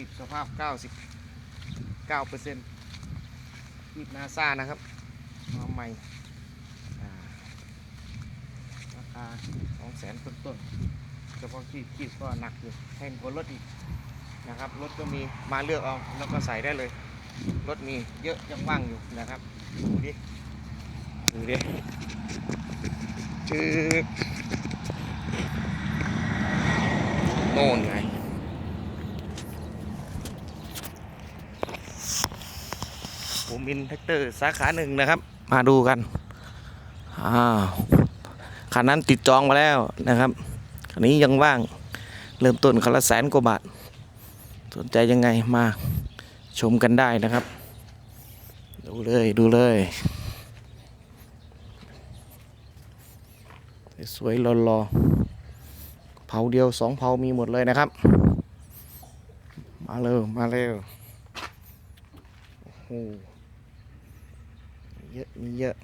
ีบสภาพ 99เปอร์เซ็นต์ขีบนาซานะครับมาใหม่อ่าราคา2แสนต้นต้นๆเฉพาะขีบขีบก็หนักอยู่แพงกว่ารถอีกนะครับรถก็มีมาเลือกเอาแล้วก็ใส่ได้เลย รถมีเยอะยังว่างอยู่นะครับดูดิดูดิจืดโน่นไง ผมมินแท็กเตอร์สาขาหนึ่งนะครับ มาดูกันอ้าวคันนั้นติดจองมาแล้วนะครับคันนี้ยังว่างเริ่มต้นคันละแสนกว่าบาท สนใจยังไงมาชมกันได้นะครับ ดูเลยดูเลย สวยๆรอๆเผาเดียวสองเผามีหมดเลยนะครับ มาเร็วมาเร็วโอ้โห เยอะมีเยอะ